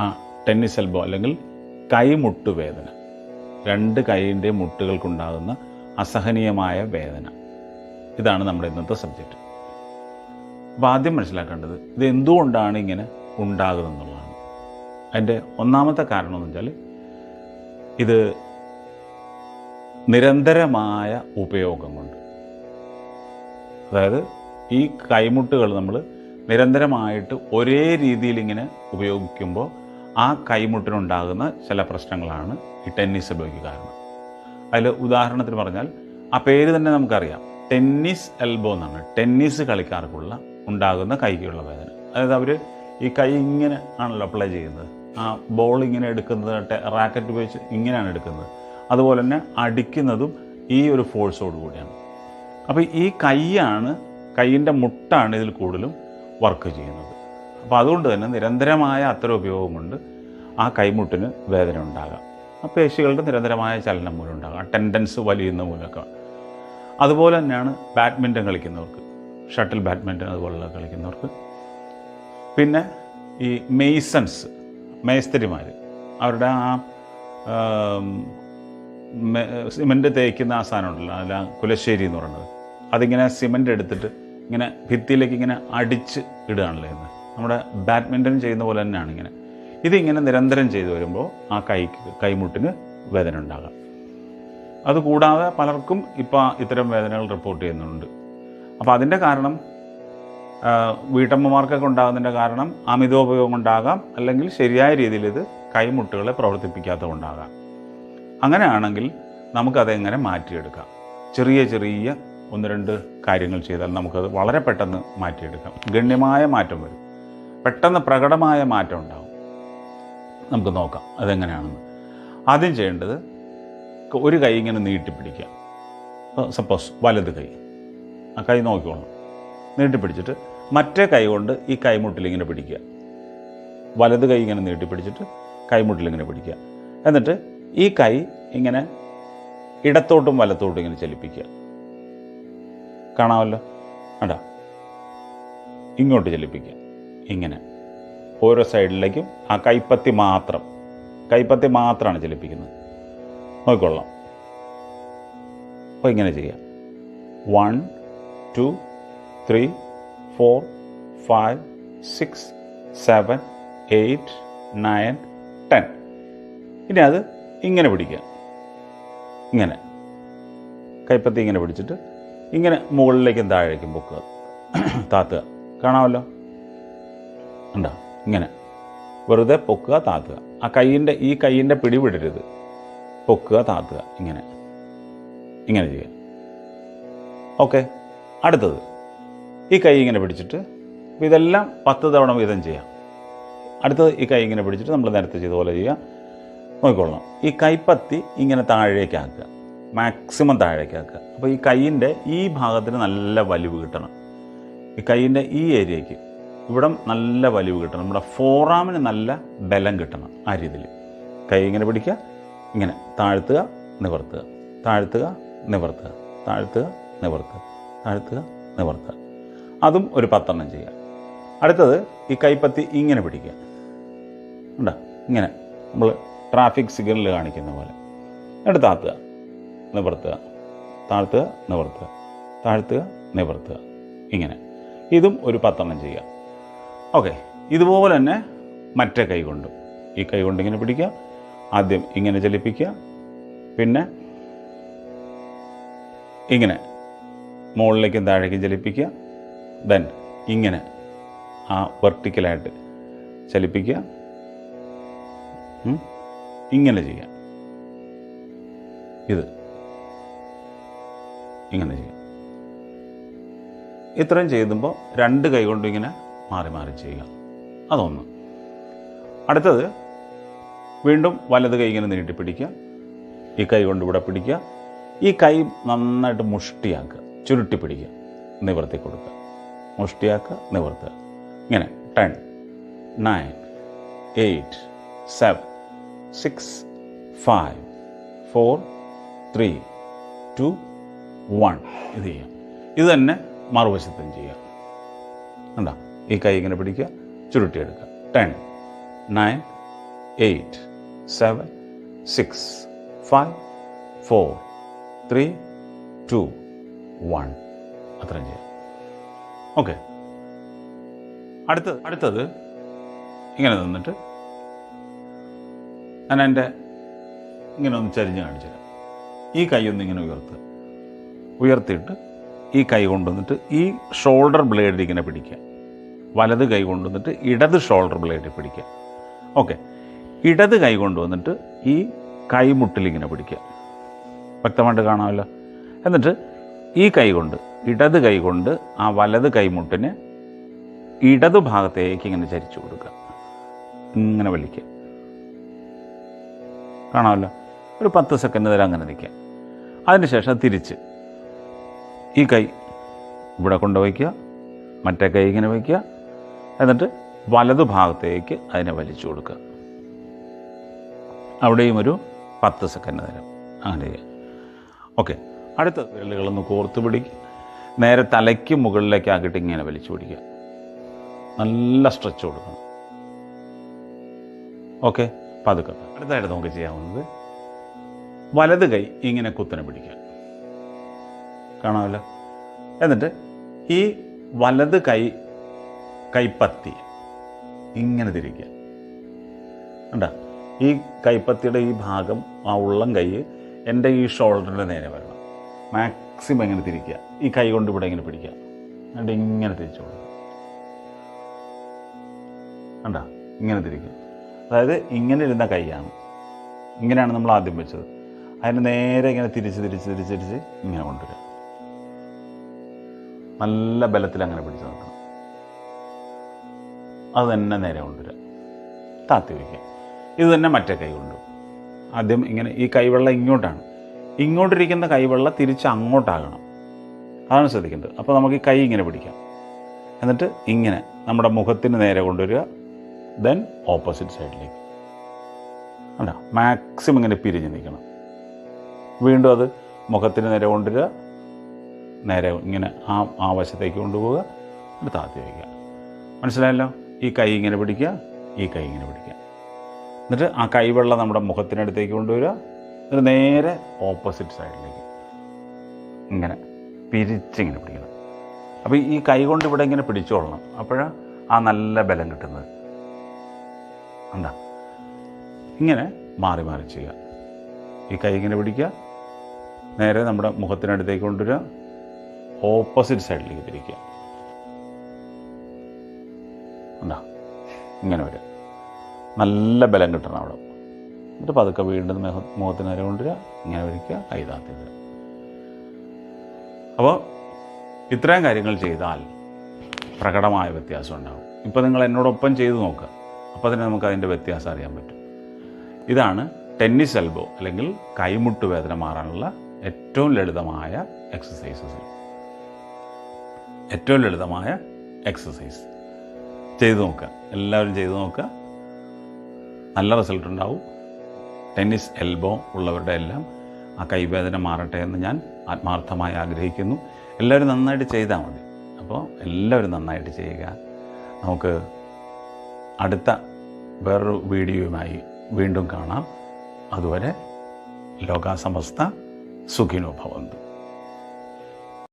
ആ tennis elbow അല്ലെങ്കിൽ കൈമുട്ട് വേദന രണ്ട് കൈയിന്റെ മുട്ടുകൾക്കുണ്ടാകുന്ന അസഹനീയമായ വേദന. ഇതാണ് നമ്മുടെ ഇന്നത്തെ സബ്ജക്റ്റ് അപ്പോൾ ആദ്യം മനസ്സിലാക്കേണ്ടത് ഇത് എന്തുകൊണ്ടാണ് ഇങ്ങനെ ഉണ്ടാകുന്നത് എന്നുള്ളതാണ് അതിന്റെ ഒന്നാമത്തെ കാരണം എന്ന് വെച്ചാൽ ഇത് നിരന്തരമായ ഉപയോഗം കൊണ്ട്. അതായത് ഈ കൈമുട്ടുകൾ നമ്മൾ നിരന്തരമായിട്ട് ഒരേ രീതിയിൽ ഇങ്ങനെ ഉപയോഗിക്കുമ്പോൾ ആ കൈമുട്ടിനുണ്ടാകുന്ന ചില പ്രശ്നങ്ങളാണ് ഈ ടെന്നീസ് എൽബോയ്ക്ക് കാരണം. അതിൽ ഉദാഹരണത്തിന് പറഞ്ഞാൽ ആ പേര് തന്നെ നമുക്കറിയാം. ടെന്നീസ് എൽബോ എന്നാണ്. ടെന്നീസ് കളിക്കാർക്കുള്ള ഉണ്ടാകുന്ന കൈക്കുള്ള വേദന. അതായത് അവർ ഈ കൈ ഇങ്ങനെ ആണല്ലോ അപ്ലൈ ചെയ്യുന്നത്. ആ ബോൾ ഇങ്ങനെ എടുക്കുന്നത് റാക്കറ്റ് ഉപയോഗിച്ച് ഇങ്ങനെയാണ് എടുക്കുന്നത്. അതുപോലെ തന്നെ അടിക്കുന്നതും ഈ ഒരു ഫോഴ്സോട് കൂടിയാണ്. അപ്പോൾ ഈ കൈയാണ് കൈയിന്റെ മുട്ടാണ് ഇതിൽ കൂടുതലും വർക്ക് ചെയ്യുന്നത്. അപ്പോൾ അതുകൊണ്ട് തന്നെ നിരന്തരമായ അത്തരം ഉപയോഗം കൊണ്ട് ആ കൈമുട്ടിന് വേദന ഉണ്ടാകാം. ആ പേശികളുടെ നിരന്തരമായ ചലനം മൂലം ഉണ്ടാകാം. ടെൻഡൻസ് വലിയുന്ന മൂലമൊക്കെ. അതുപോലെ തന്നെയാണ് ബാഡ്മിന്റൺ കളിക്കുന്നവർക്ക്. ഷട്ടിൽ ബാഡ്മിന്റൺ അതുപോലുള്ള കളിക്കുന്നവർക്ക്. പിന്നെ ഈ മെയ്സൺസ് മേസ്തിരിമാർ അവരുടെ ആ സിമന്റ് തേക്കുന്ന ആ സാധനം ഉണ്ടല്ലോ അല്ല കുലശ്ശേരി എന്ന് പറയുന്നത്. അതിങ്ങനെ സിമന്റ് എടുത്തിട്ട് ഇങ്ങനെ ഭിത്തിയിലേക്ക് ഇങ്ങനെ അടിച്ച് ഇടുകയാണല്ലോ ഇന്ന്. നമ്മുടെ ബാഡ്മിന്റൺ ചെയ്യുന്ന പോലെ തന്നെയാണ് ഇങ്ങനെ. ഇതിങ്ങനെ നിരന്തരം ചെയ്തു വരുമ്പോൾ ആ കൈ കൈമുട്ടിന് വേദന ഉണ്ടാകാം. അതുകൂടാതെ പലർക്കും ഇപ്പോൾ ഇത്തരം വേദനകൾ റിപ്പോർട്ട് ചെയ്യുന്നുണ്ട്. അപ്പോൾ അതിന്റെ കാരണം വീട്ടമ്മമാർക്കൊക്കെ ഉണ്ടാകുന്നതിന്റെ കാരണം അമിതോപയോഗം ഉണ്ടാകാം അല്ലെങ്കിൽ ശരിയായ രീതിയിൽ ഇത് കൈമുട്ടുകളെ പ്രവർത്തിപ്പിക്കാത്ത കൊണ്ടാകാം അങ്ങനെയാണെങ്കിൽ നമുക്കതെങ്ങനെ മാറ്റിയെടുക്കാം? ചെറിയ ചെറിയ ഒന്ന് രണ്ട് കാര്യങ്ങൾ ചെയ്താൽ നമുക്കത് വളരെ പെട്ടെന്ന് മാറ്റിയെടുക്കാം. ഗണ്യമായ മാറ്റം വരും. പെട്ടെന്ന് പ്രകടമായ മാറ്റം ഉണ്ടാവും. നമുക്ക് നോക്കാം അതെങ്ങനെയാണെന്ന്. ആദ്യം ചെയ്യേണ്ടത് ഒരു കൈ ഇങ്ങനെ നീട്ടിപ്പിടിക്കുക. സപ്പോസ് വലത് കൈ. ആ കൈ നോക്കിക്കോളണം നീട്ടിപ്പിടിച്ചിട്ട് മറ്റേ കൈ കൊണ്ട് ഈ കൈമുട്ടിലിങ്ങനെ പിടിക്കുക. വലത് കൈ ഇങ്ങനെ നീട്ടിപ്പിടിച്ചിട്ട് കൈമുട്ടിലിങ്ങനെ പിടിക്കുക. എന്നിട്ട് ഈ കൈ ഇങ്ങനെ ഇടത്തോട്ടും വലത്തോട്ടും ഇങ്ങനെ ചലിപ്പിക്കുക. കാണാമല്ലോ? അടാ ഇങ്ങോട്ട് ചലിപ്പിക്കുക. ഇങ്ങനെ. ഓരോ സൈഡിലേക്കും ആ കൈപ്പത്തി മാത്രം കൈപ്പത്തി മാത്രമാണ് ചലിപ്പിക്കുന്നത്. നോക്കിക്കൊള്ളാം. അപ്പോൾ ഇങ്ങനെ ചെയ്യാം one two three four five six seven eight nine ten ഇനി അത് ഇങ്ങനെ പിടിക്കുക. ഇങ്ങനെ. കൈപ്പത്തി ഇങ്ങനെ പിടിച്ചിട്ട് ഇങ്ങനെ മുകളിലേക്കും താഴേക്കും പൊക്കുക. താത്തുക. കാണാമല്ലോ? ഉണ്ടോ. ഇങ്ങനെ. വെറുതെ പൊക്കുക താത്തുക ആ കൈയിന്റെ ഈ കൈയിന്റെ പിടി വിടരുത് പൊക്കുക താത്തുക ഇങ്ങനെ. ഇങ്ങനെ ചെയ്യുക. ഓക്കെ. അടുത്തത്. ഈ കൈ ഇങ്ങനെ പിടിച്ചിട്ട് അപ്പോൾ ഇതെല്ലാം പത്ത് തവണ വീതം ചെയ്യാം. അടുത്തത് ഈ കൈ ഇങ്ങനെ പിടിച്ചിട്ട് നമ്മൾ നേരത്തെ ചെയ്ത പോലെ ചെയ്യുക. നോക്കിക്കൊള്ളണം ഈ കൈപ്പത്തി ഇങ്ങനെ താഴേക്ക് ആക്കുക. മാക്സിമം താഴേക്ക് ആക്കുക. അപ്പോൾ ഈ കൈയിന്റെ ഈ ഭാഗത്തിന് നല്ല വലിവ് കിട്ടണം. ഈ കൈയിന്റെ ഈ ഏരിയയ്ക്ക് ഇവിടം നല്ല വലിവ് കിട്ടണം. നമ്മുടെ ഫോറാമിന് നല്ല ബലം കിട്ടണം ആ രീതിയിൽ. കൈ ഇങ്ങനെ പിടിക്കുക ഇങ്ങനെ താഴ്ത്തുക നിവർത്തുക. താഴ്ത്തുക നിവർത്തുക. താഴ്ത്തുക നിവർത്തുക. താഴ്ത്തുക നിവർത്തുക. അതും ഒരു പത്തെണ്ണം ചെയ്യുക. അടുത്തത് ഈ കൈപ്പത്തി ഇങ്ങനെ പിടിക്കുക. ഉണ്ടോ ഇങ്ങനെ നമ്മൾ ട്രാഫിക് സിഗ്നൽ കാണിക്കുന്ന പോലെ. എന്നിട്ട് താത്തുക നിവർത്തുക. താഴ്ത്തുക നിവർത്തുക. താഴ്ത്തുക നിവർത്തുക. ഇങ്ങനെ. ഇതും ഒരു പത്തെണ്ണം ചെയ്യുക. ഓക്കെ. ഇതുപോലെ തന്നെ മറ്റേ കൈ കൊണ്ട്. ഈ കൈ കൊണ്ട് ഇങ്ങനെ പിടിക്കുക. ആദ്യം ഇങ്ങനെ ചലിപ്പിക്കുക. പിന്നെ ഇങ്ങനെ മുകളിലേക്കും താഴേക്കും ചലിപ്പിക്കുക. ദെൻ ഇങ്ങനെ ആ വെർട്ടിക്കലായിട്ട് ചലിപ്പിക്കുക. ഇങ്ങനെ ചെയ്യാം ഇത് ഇങ്ങനെ ചെയ്യാം ഇത്രയും ചെയ്യുമ്പോൾ രണ്ട് കൈ കൊണ്ടും ഇങ്ങനെ മാറി മാറി ചെയ്യുക. അതൊന്ന്. അടുത്തത് വീണ്ടും വലത് കൈ ഇങ്ങനെ നീട്ടി പിടിക്കുക. ഈ കൈ കൊണ്ട് ഇവിടെ പിടിക്കുക. ഈ കൈ നന്നായിട്ട് മുഷ്ടിയാക്കുക. ചുരുട്ടി പിടിക്കുക. നിവർത്തി കൊടുക്കുക. മുഷ്ടിയാക്കുക നിവർത്തുക. ഇങ്ങനെ. Ten nine eight seven six five four three two one ഇത് ചെയ്യാം ഇത് തന്നെ മറുവശത്തും ചെയ്യാം കണ്ടോ? ഈ കൈ ഇങ്ങനെ പിടിക്കുക ചുരുട്ടിയെടുക്കുക. Ten nine eight seven six five four three two one അത്രയും ചെയ്യാം. ഓക്കെ അടുത്ത അടുത്തത് ഇങ്ങനെ നിന്നിട്ട് ഞാൻ എന്റെ ഇങ്ങനെ ഒന്ന് ചരിഞ്ഞ് കാണിച്ചു തരാം. ഈ കൈ ഒന്ന് ഇങ്ങനെ ഉയർത്തുക ഉയർത്തിയിട്ട് ഈ കൈ കൊണ്ടുവന്നിട്ട് ഈ ഷോൾഡർ ബ്ലേഡിൽ ഇങ്ങനെ പിടിക്കുക. വലത് കൈ കൊണ്ടുവന്നിട്ട് ഇടത് ഷോൾഡർ ബ്ലേഡിൽ പിടിക്കുക. ഓക്കെ ഇടത് കൈ കൊണ്ടുവന്നിട്ട് ഈ കൈമുട്ടിലിങ്ങനെ പിടിക്കുക. വ്യക്തമായിട്ട് കാണാമല്ലോ? എന്നിട്ട് ഈ കൈ കൊണ്ട് ഇടത് കൈ കൊണ്ട് ആ വലത് കൈമുട്ടിന് ഇടതു ഭാഗത്തേക്ക് ഇങ്ങനെ ചരിച്ചു കൊടുക്കുക. ഇങ്ങനെ വലിക്കുക. കാണാമല്ലോ? ഒരു പത്ത് സെക്കൻഡ് നേരം അങ്ങനെ നിൽക്കുക. അതിനുശേഷം തിരിച്ച് ഈ കൈ ഇവിടെ കൊണ്ടുവയ്ക്കുക മറ്റേ കൈ ഇങ്ങനെ വയ്ക്കുക. എന്നിട്ട് വലതു ഭാഗത്തേക്ക് അതിനെ വലിച്ചു കൊടുക്കുക. അവിടെയും ഒരു പത്ത് സെക്കൻഡ് നേരം. അങ്ങനെ ചെയ്യുക ഓക്കെ. അടുത്ത വിരലുകളൊന്ന് കോർത്ത് പിടിക്കുക നേരെ തലയ്ക്ക് മുകളിലേക്ക് ആക്കിയിട്ട് ഇങ്ങനെ വലിച്ചു പിടിക്കുക. നല്ല സ്ട്രെച്ച് കൊടുക്കണം. ഓക്കെ. പതുക്കെ. അടുത്തായിട്ട് നമുക്ക് ചെയ്യാവുന്നത് വലത് കൈ ഇങ്ങനെ കുത്തനെ പിടിക്കുക. കാണാമല്ലോ? എന്നിട്ട് ഈ വലത് കൈ കൈപ്പത്തി. ഇങ്ങനെ തിരിക്കുക. കണ്ട? ഈ കൈപ്പത്തിയുടെ ഈ ഭാഗം ആ ഉള്ളം കൈ എന്റെ ഈ ഷോൾഡറിന്റെ നേരെ വരണം. മാക്സിമം ഇങ്ങനെ തിരിക്കുക. ഈ കൈ കൊണ്ട് ഇവിടെ ഇങ്ങനെ പിടിക്കുക. എന്നിട്ട് ഇങ്ങനെ തിരിച്ചു കൊടുക്കുക. കണ്ട? ഇങ്ങനെ തിരിക്കുക. അതായത് ഇങ്ങനെ ഇരുന്ന കൈയാണ്. ഇങ്ങനെയാണ് നമ്മൾ ആദ്യം വെച്ചത്. അതിന് നേരെ ഇങ്ങനെ തിരിച്ച് തിരിച്ച് തിരിച്ച് തിരിച്ച് ഇങ്ങനെ കൊണ്ടുവരിക. നല്ല ബലത്തിൽ അങ്ങനെ പിടിച്ചു നിൽക്കണം അത് തന്നെ നേരെ കൊണ്ടുവരിക. താത്തി വയ്ക്കുക. ഇത് തന്നെ മറ്റേ കൈ കൊണ്ടു. ആദ്യം ഇങ്ങനെ ഈ കൈവെള്ളം ഇങ്ങോട്ടാണ്. ഇങ്ങോട്ടിരിക്കുന്ന കൈവെള്ളം തിരിച്ച് അങ്ങോട്ടാകണം. അതാണ് ശ്രദ്ധിക്കേണ്ടത്. അപ്പോൾ നമുക്ക് ഈ കൈ ഇങ്ങനെ പിടിക്കാം. എന്നിട്ട് ഇങ്ങനെ നമ്മുടെ മുഖത്തിന് നേരെ കൊണ്ടുവരിക. ദെൻ ഓപ്പോസിറ്റ് സൈഡിലേക്ക് അല്ല മാക്സിമം ഇങ്ങനെ പിരിഞ്ഞ് നിൽക്കണം. വീണ്ടും അത് മുഖത്തിന് നേരെ കൊണ്ടുവരിക. നേരെ ഇങ്ങനെ ആ ആ വശത്തേക്ക് കൊണ്ടുപോവുക. എന്നിട്ട് താത്തി വയ്ക്കുക. മനസ്സിലായല്ലോ? ഈ കൈ ഇങ്ങനെ പിടിക്കുക ഈ കൈ ഇങ്ങനെ പിടിക്കുക. എന്നിട്ട് ആ കൈവെള്ളം നമ്മുടെ മുഖത്തിനടുത്തേക്ക് കൊണ്ടുവരിക. എന്നിട്ട് നേരെ ഓപ്പോസിറ്റ് സൈഡിലേക്ക് ഇങ്ങനെ പിരിച്ചിങ്ങനെ പിടിക്കണം. അപ്പോൾ ഈ കൈ കൊണ്ട് ഇവിടെ ഇങ്ങനെ പിടിച്ചോളണം. അപ്പോഴാണ് ആ നല്ല ബലം കിട്ടുന്നത്. എന്താ? ഇങ്ങനെ മാറി മാറി ചെയ്യുക. ഈ കൈ ഇങ്ങനെ പിടിക്കുക. നേരെ നമ്മുടെ മുഖത്തിനടുത്തേക്ക് കൊണ്ടുവരിക. ഓപ്പോസിറ്റ് സൈഡിലേക്ക് തിരിക്കുക. ഇങ്ങനെ വരിക നല്ല ബലം കിട്ടണം അവിടെ. എന്നിട്ട് പതുക്കെ വീണ്ടും മുഖ മുഖത്തിന് നേരെ കൊണ്ടുവരിക ഇങ്ങനെ വരിക്കുക കൈതാത്തി വരിക അപ്പോൾ ഇത്രയും കാര്യങ്ങൾ ചെയ്താൽ പ്രകടമായ വ്യത്യാസം ഉണ്ടാകും ഇപ്പോൾ നിങ്ങൾ എന്നോടൊപ്പം ചെയ്തു നോക്കുക. അപ്പോൾ തന്നെ നമുക്ക് അതിന്റെ വ്യത്യാസം അറിയാൻ പറ്റും. ഇതാണ് ടെന്നീസ് എൽബോ അല്ലെങ്കിൽ കൈമുട്ട് വേദന മാറാനുള്ള ഏറ്റവും ലളിതമായ എക്സസൈസസ് ഏറ്റവും ലളിതമായ എക്സസൈസ് ചെയ്തു നോക്കുക. എല്ലാവരും ചെയ്തു നോക്കുക. നല്ല റിസൾട്ട് ഉണ്ടാവും. ടെന്നീസ് എൽബോ ഉള്ളവരുടെ എല്ലാം ആ കൈവേദന മാറട്ടെ എന്ന് ഞാൻ ആത്മാർത്ഥമായി ആഗ്രഹിക്കുന്നു. എല്ലാവരും നന്നായിട്ട് ചെയ്താൽ മതി. അപ്പോൾ എല്ലാവരും നന്നായിട്ട് ചെയ്യുക. നമുക്ക് അടുത്ത വേറൊരു വീഡിയോയുമായി വീണ്ടും കാണാം. അതുവരെ ലോകാസമസ്ത സുഖിനോ ഭവന്തു.